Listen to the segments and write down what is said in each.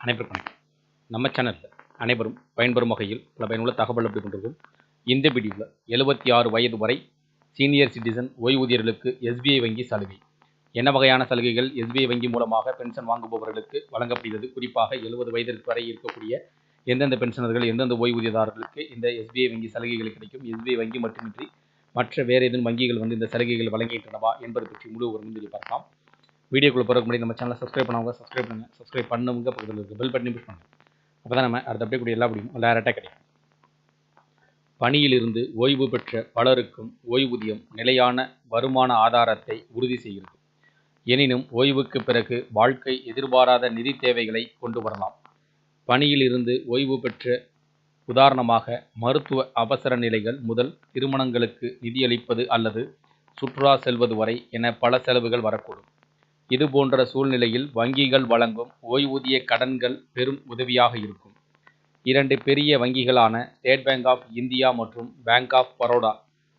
அனைவருக்கும் வணக்கம். நம்ம சேனலில் அனைவரும் பயன்பெறும் வகையில் பல பயனுள்ள தகவல் அப்படி கொண்டிருக்கும். இந்த வீடியோவில் எழுபத்தி ஆறு வயது வரை சீனியர் சிட்டிசன் ஓய்வூதியர்களுக்கு எஸ்பிஐ வங்கி சலுகை. என்ன வகையான சலுகைகள்? எஸ்பிஐ வங்கி மூலமாக பென்ஷன் வாங்குபவர்களுக்கு வழங்கப்படுகிறது. குறிப்பாக எழுபது வயதிற்கு வரை இருக்கக்கூடிய எந்தெந்த பென்ஷனர்கள் எந்தெந்த ஓய்வூதியதாரர்களுக்கு இந்த எஸ்பிஐ வங்கி சலுகைகள் கிடைக்கும்? எஸ்பிஐ வங்கி மட்டுமின்றி மற்ற வேறு ஏதேனும் வங்கிகள் வந்து இந்த சலுகைகள் வழங்குகின்றனவா என்பது பற்றி முழு ஒரு சொல்லி பார்க்கலாம். வீடியோக்குள்ள போகிறதுக்கு முன்னாடி நம்ம சேனலை சப்ஸ்கிரைப் பண்ணவங்க சப்ஸ்கிரைப் பண்ணுங்கள் சப்ஸ்கிரைப் பண்ணவங்க பக்கத்தில் இருக்குது பெல் பட்டனை புஷ் பண்ணுங்க. அப்போ தான் நம்ம அடுத்த அப்படியே கூடிய எல்லா முடியும் டேரெக்டாக கிடைக்கும். பணியிலிருந்து ஓய்வு பெற்ற பலருக்கும் ஓய்வூதியம் நிலையான வருமான ஆதாரத்தை உறுதி செய்கிறது. எனினும் ஓய்வுக்கு பிறகு வாழ்க்கை எதிர்பாராத நிதி தேவைகளை கொண்டு வரலாம். பணியிலிருந்து ஓய்வு பெற்ற உதாரணமாக மருத்துவ அவசர நிலைகள் முதல் திருமணங்களுக்கு நிதியளிப்பது அல்லது சுற்றுலா செல்வது வரை என பல செலவுகள் வரக்கூடும். இது போன்ற சூழ்நிலையில் வங்கிகள் வழங்கும் ஓய்வூதிய கடன்கள் பெரும் உதவியாக இருக்கும். இரண்டு பெரிய வங்கிகளான ஸ்டேட் பேங்க் ஆஃப் இந்தியா மற்றும் பேங்க் ஆஃப் பரோடா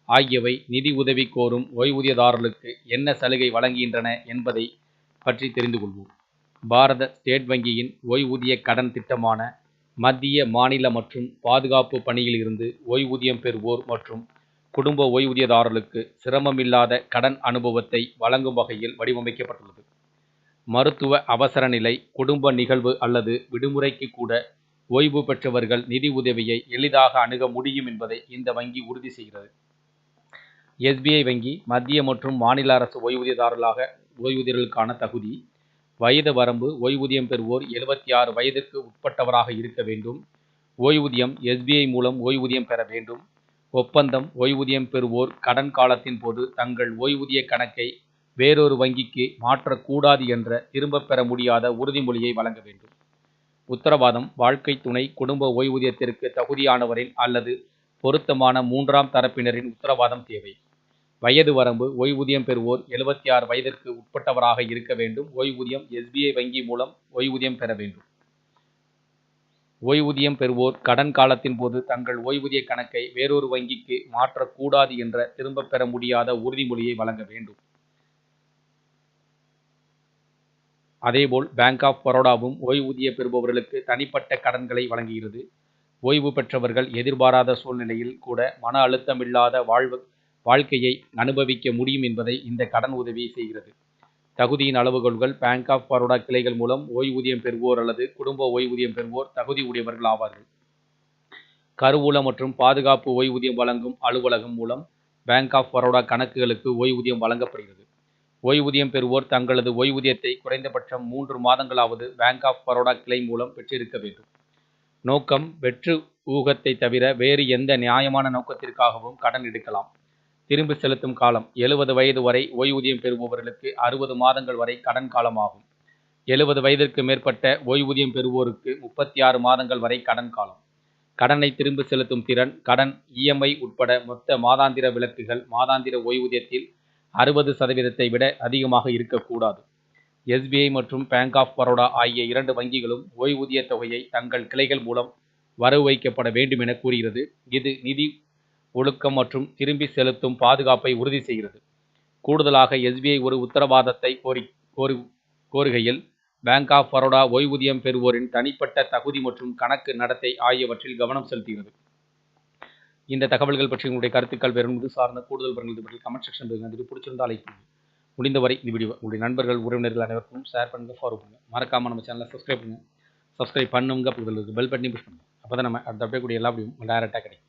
ஆகியவை நிதி உதவி கோரும் ஓய்வூதியதாரர்களுக்கு என்ன சலுகை வழங்குகின்றன என்பதை பற்றி தெரிந்து கொள்வோம். பாரத ஸ்டேட் வங்கியின் ஓய்வூதிய கடன் திட்டமான மத்திய மாநில மற்றும் பாதுகாப்பு பணியில் இருந்து ஓய்வூதியம் பெறுவோர் மற்றும் குடும்ப ஓய்வூதியதாரர்களுக்கு சிரமமில்லாத கடன் அனுபவத்தை வழங்கும் வகையில் வடிவமைக்கப்பட்டுள்ளது. மருத்துவ அவசர நிலை குடும்ப நிகழ்வு அல்லது விடுமுறைக்கு கூட ஓய்வு பெற்றவர்கள் நிதி உதவியை எளிதாக அணுக முடியும் என்பதை இந்த வங்கி உறுதி செய்கிறது. எஸ்பிஐ வங்கி மத்திய மற்றும் மாநில அரசு ஓய்வூதியதாரர்களாக ஓய்வூதியர்களுக்கான தகுதி வயது வரம்பு ஓய்வூதியம் பெறுவோர் எழுபத்தி ஆறு வயதிற்கு உட்பட்டவராக இருக்க வேண்டும். ஓய்வூதியம் எஸ்பிஐ மூலம் ஓய்வூதியம் பெற வேண்டும். ஒப்பந்தம் ஓய்வூதியம் பெறுவோர் கடன் காலத்தின் போது தங்கள் ஓய்வூதிய கணக்கை வேறொரு வங்கிக்கு மாற்றக்கூடாது என்ற திரும்பப் பெற முடியாத உறுதிமொழியை வழங்க வேண்டும். உத்தரவாதம் வாழ்க்கை துணை குடும்ப ஓய்வூதியத்திற்கு தகுதியானவரின் அல்லது பொருத்தமான மூன்றாம் தரப்பினரின் உத்தரவாதம் தேவை. வயது வரம்பு ஓய்வூதியம் பெறுவோர் எழுபத்தி ஆறு வயதிற்கு உட்பட்டவராக இருக்க வேண்டும். ஓய்வூதியம் எஸ்பிஐ வங்கி மூலம் ஓய்வூதியம் பெற வேண்டும். ஓய்வூதியம் பெறுவோர் கடன் காலத்தின் போது தங்கள் ஓய்வூதிய கணக்கை வேறொரு வங்கிக்கு மாற்றக்கூடாது என்ற திரும்பப் பெற முடியாத உறுதிமொழியை வழங்க வேண்டும். அதேபோல் பேங்க் ஆஃப் பரோடாவும் ஓய்வூதிய பெறுபவர்களுக்கு தனிப்பட்ட கடன்களை வழங்குகிறது. ஓய்வு பெற்றவர்கள் எதிர்பாராத சூழ்நிலையில் கூட மன அழுத்தமில்லாத வாழ்வு வாழ்க்கையை அனுபவிக்க முடியும் என்பதை இந்த கடன் உதவி செய்கிறது. தகுதியின் அளவுகோல்கள் பேங்க் ஆஃப் பரோடா கிளைகள் மூலம் ஓய்வூதியம் பெறுவோர் அல்லது குடும்ப ஓய்வூதியம் பெறுவோர் தகுதி உடையவர்கள் ஆவார்கள். கருவூல மற்றும் பாதுகாப்பு ஓய்வூதியம் வழங்கும் அலுவலகம் மூலம் பேங்க் ஆஃப் பரோடா கணக்குகளுக்கு ஓய்வூதியம் வழங்கப்படுகிறது. ஓய்வூதியம் பெறுவோர் தங்களது ஓய்வூதியத்தை குறைந்தபட்சம் மூன்று மாதங்களாவது பேங்க் ஆஃப் பரோடா கிளை மூலம் பெற்றிருக்க வேண்டும். நோக்கம் வெற்று ஊகத்தை தவிர வேறு எந்த நியாயமான நோக்கத்திற்காகவும் கடன் எடுக்கலாம். திரும்பி செலுத்தும் காலம் எழுபது வயது வரை ஓய்வூதியம் பெறுபவர்களுக்கு அறுபது மாதங்கள் வரை கடன் காலமாகும். எழுபது வயதிற்கு மேற்பட்ட ஓய்வூதியம் பெறுவோருக்கு முப்பத்தி ஆறு மாதங்கள் வரை கடன் காலம். கடனை திரும்பி செலுத்தும் திறன் கடன் இஎம்ஐ உட்பட மொத்த மாதாந்திர விலக்குகள் மாதாந்திர ஓய்வூதியத்தில் அறுபது சதவீதத்தை விட அதிகமாக இருக்கக்கூடாது. எஸ்பிஐ மற்றும் பேங்க் ஆஃப் பரோடா ஆகிய இரண்டு வங்கிகளும் ஓய்வூதிய தொகையை தங்கள் கிளைகள் மூலம் வரவு வைக்கப்பட வேண்டும் என கூறுகிறது. இது நிதி ஒழுக்கம் மற்றும் திரும்பி செலுத்தும் பாதுகாப்பை உறுதி செய்கிறது. கூடுதலாக எஸ்பிஐ ஒரு உத்தரவாதத்தை கோரி கோரு கோருகையில் பேங்க் ஆஃப் பரோடா ஓய்வூதியம் பெறுவோரின் தனிப்பட்ட தகுதி மற்றும் கணக்கு நடத்தை ஆகியவற்றில் கவனம் செலுத்துகிறது. இந்த தகவல்கள் பற்றி உங்களுடைய கருத்துக்கள் வெறும் இது சார்ந்த கூடுதல் பெறுங்கள் பற்றி கமெண்ட் செக்ஷன் இது பிடிச்சிருந்தால் லைக் முடிந்தவரை இந்த வீடியோ உங்களுடைய நண்பர்கள் உறவினர்கள் அனைவருக்கும் ஷேர் பண்ணுங்க ஃபாலோ பண்ணுங்கள் மறக்காமல் நம்ம சேனலை சப்ஸ்கிரைப் பண்ணுங்கள் சப்ஸ்கிரைப் பண்ணுங்க பக்கத்தில் பெல் பட்டனி புஷ் பண்ணுங்கள் அப்போ தான் நம்ம அடுத்த அப்படியே கூடிய எல்லா அப்படியும் டேரெக்டாக கிடைக்கும்.